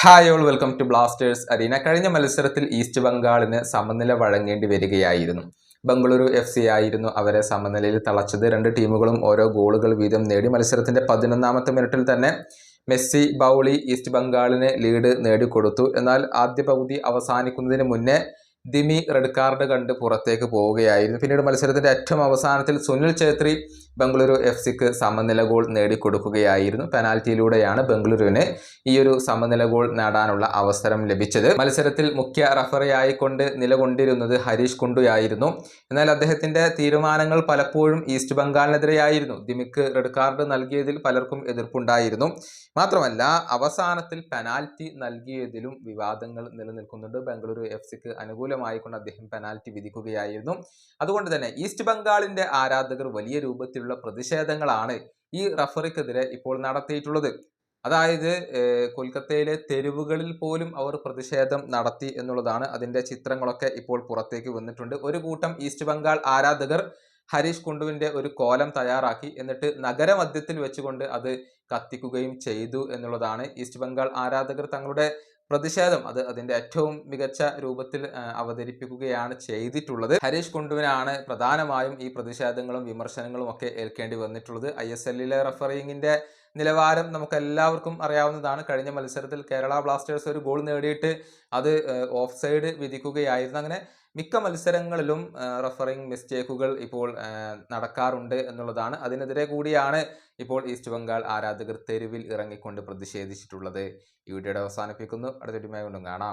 Hi all welcome to Blasters arena കഴിഞ്ഞ മത്സരത്തിൽ east ബംഗാളിന് സമനില വഴങ്ങേണ്ടി വരികയായിരുന്നു. ബംഗളൂരു എഫ് സി ആയിരുന്നു അവരെ സമനിലയിൽ തളച്ചത്. രണ്ട് ടീമുകളും ഓരോ ഗോളുകൾ വീതം നേടി മത്സരത്തിന്റെ പതിനൊന്നാമത്തെ മിനിറ്റിൽ തന്നെ മെസ്സി ബൗളി ഈസ്റ്റ് ബംഗാളിന് ലീഡ് നേടിക്കൊടുത്തു. എന്നാൽ ആദ്യ പകുതി അവസാനിക്കുന്നതിന് മുന്നേ ദിമി റെഡ് കാർഡ് കണ്ട് പുറത്തേക്ക് പോവുകയായിരുന്നു. പിന്നീട് മത്സരത്തിന്റെ ഏറ്റവും അവസാനത്തിൽ സുനിൽ ഛേത്രി ബംഗളൂരു എഫ് സിക്ക് സമനില ഗോൾ നേടിക്കൊടുക്കുകയായിരുന്നു. പെനാൽറ്റിയിലൂടെയാണ് ബംഗളൂരുവിന് ഈ ഒരു സമനില ഗോൾ നേടാനുള്ള അവസരം ലഭിച്ചത്. മത്സരത്തിൽ മുഖ്യ റഫറിയായിക്കൊണ്ട് നിലകൊണ്ടിരുന്നത് ഹരീഷ് കുണ്ടുയായിരുന്നു. എന്നാൽ അദ്ദേഹത്തിന്റെ തീരുമാനങ്ങൾ പലപ്പോഴും ഈസ്റ്റ് ബംഗാളിനെതിരെയായിരുന്നു. ദിമിക്ക് റെഡ് കാർഡ് നൽകിയതിൽ പലർക്കും എതിർപ്പുണ്ടായിരുന്നു. മാത്രമല്ല അവസാനത്തിൽ പെനാൽറ്റി നൽകിയതിലും വിവാദങ്ങൾ നിലനിൽക്കുന്നുണ്ട്. ബംഗളൂരു എഫ് സിക്ക് അനുകൂലമായിക്കൊണ്ട് അദ്ദേഹം പെനാൽറ്റി വിധിക്കുകയായിരുന്നു. അതുകൊണ്ട് തന്നെ ഈസ്റ്റ് ബംഗാളിന്റെ ആരാധകർ വലിയ രൂപത്തിലുള്ള പ്രതിഷേധങ്ങളാണ് ഈ റഫറിക്കെതിരെ ഇപ്പോൾ നടത്തിയിട്ടുള്ളത്. അതായത് കൊൽക്കത്തയിലെ തെരുവുകളിൽ പോലും അവർ പ്രതിഷേധം നടത്തി എന്നുള്ളതാണ് അതിന്റെ ചിത്രങ്ങളൊക്കെ ഇപ്പോൾ പുറത്തേക്ക് വന്നിട്ടുണ്ട്. ഒരു കൂട്ടം ഈസ്റ്റ് ബംഗാൾ ആരാധകർ ഹരീഷ് കുണ്ടുവിന്റെ ഒരു കോലം തയ്യാറാക്കി എന്നിട്ട് നഗരമധ്യത്തിൽ വെച്ചുകൊണ്ട് അത് കത്തിക്കുകയും ചെയ്തു എന്നുള്ളതാണ് ഈസ്റ്റ് ബംഗാൾ ആരാധകർ തങ്ങളുടെ പ്രതിഷേധം അത് അതിന്റെ ഏറ്റവും മികച്ച രൂപത്തിൽ അവതരിപ്പിക്കുകയാണ് ചെയ്തിട്ടുള്ളത്. ഹരീഷ് കുണ്ടുവിനാണ് പ്രധാനമായും ഈ പ്രതിഷേധങ്ങളും വിമർശനങ്ങളും ഒക്കെ ഏൽക്കേണ്ടി വന്നിട്ടുള്ളത്. ഐ എസ് എല്ലിലെ റഫറിങ്ങിന്റെ നിലവാരം നമുക്ക് എല്ലാവർക്കും അറിയാവുന്നതാണ്. കഴിഞ്ഞ മത്സരത്തിൽ കേരള ബ്ലാസ്റ്റേഴ്സ് ഒരു ഗോൾ നേടിയിട്ട് അത് ഓഫ് സൈഡ് വിധിക്കുകയായിരുന്നു. അങ്ങനെ മിക്ക മത്സരങ്ങളിലും റഫറിംഗ് മിസ്റ്റേക്കുകൾ ഇപ്പോൾ നടക്കാറുണ്ട് എന്നുള്ളതാണ്. അതിനെതിരെ കൂടിയാണ് ഇപ്പോൾ ഈസ്റ്റ് ബംഗാൾ ആരാധകർ തെരുവിൽ ഇറങ്ങിക്കൊണ്ട് പ്രതിഷേധിച്ചിട്ടുള്ളത്. ഈ വീഡിയോയുടെ അവസാനിപ്പിക്കുന്നു. അടുത്ത വീഡിയോയുമായി കാണാം.